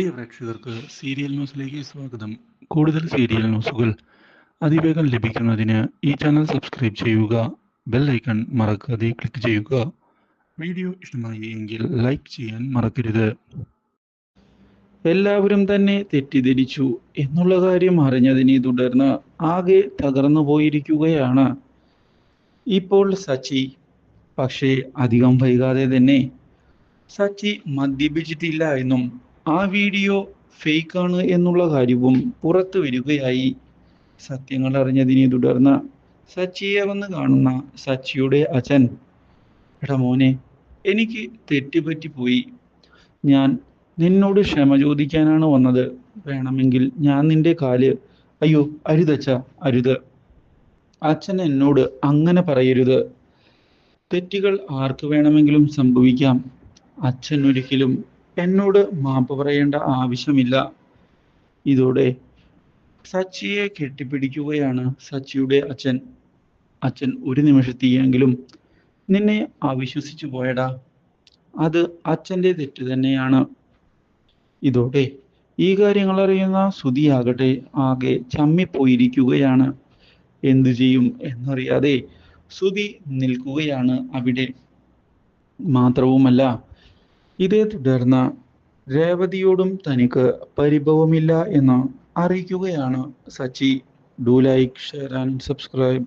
പ്രിയ പ്രേക്ഷകർക്ക് സീരിയൽ ന്യൂസിലേക്ക് സ്വാഗതം. കൂടുതൽ സീരിയൽ ന്യൂസുകൾ അതിവേഗം ലഭിക്കുന്നതിന് ഈ ചാനൽ സബ്സ്ക്രൈബ് ചെയ്യുക ബെൽ ഐക്കൺ മറക്കാതെ ക്ലിക്ക് ചെയ്യുക. വീഡിയോ ഇഷ്ടമായി എങ്കിൽ ലൈക്ക് ചെയ്യാൻ മറക്കരുത്. എല്ലാവരും തന്നെ തെറ്റിദ്ധരിച്ചു എന്നുള്ള കാര്യം അറിഞ്ഞതിനെ തുടർന്ന് ആകെ തകർന്നു പോയിരിക്കുകയാണ്. ഇപ്പോൾ സച്ചി പക്ഷേ അധികം വൈകാതെ തന്നെ സച്ചി മദ്യപിച്ചിട്ടില്ല എന്നും ആ വീഡിയോ ഫേക്കാണ് എന്നുള്ള കാര്യവും പുറത്തു വരികയായി. സത്യങ്ങൾ അറിഞ്ഞതിനെ തുടർന്ന് സച്ചിയെ വന്ന് കാണുന്ന സച്ചിയുടെ അച്ഛൻ എടാ മോനെ എനിക്ക് തെറ്റുപറ്റിപ്പോയി ഞാൻ നിന്നോട് ക്ഷമ ചോദിക്കാനാണ് വന്നത്. വേണമെങ്കിൽ ഞാൻ നിന്റെ കാൽ അയ്യോ അരുതച്ച അരുത്. അച്ഛൻ എന്നോട് അങ്ങനെ പറയരുത്. തെറ്റുകൾ ആർക്ക് വേണമെങ്കിലും സംഭവിക്കാം. അച്ഛൻ ഒരിക്കലും എന്നോട് മാപ്പ് പറയേണ്ട ആവശ്യമില്ല. ഇതോടെ സച്ചിയെ കെട്ടിപ്പിടിക്കുകയാണ് സച്ചിയുടെ അച്ഛൻ. അച്ഛൻ ഒരു നിമിഷത്തെയെങ്കിലും നിന്നെ അവിശ്വസിച്ചു പോയടാ. അത് അച്ഛന്റെ തെറ്റ് തന്നെയാണ്. ഇതോടെ ഈ കാര്യങ്ങൾ അറിയുന്ന സുതിയാകട്ടെ ആകെ ചമ്മിപ്പോയിരിക്കുകയാണ്. എന്തു ചെയ്യും എന്നറിയാതെ സുധി നിൽക്കുകയാണ് അവിടെ. മാത്രവുമല്ല ഇതേ തുടർന്ന് രേവതിയോടും തനിക്ക് പരിഭവമില്ല എന്ന് അറിയിക്കുകയാണ് Sachi. Do like share and subscribe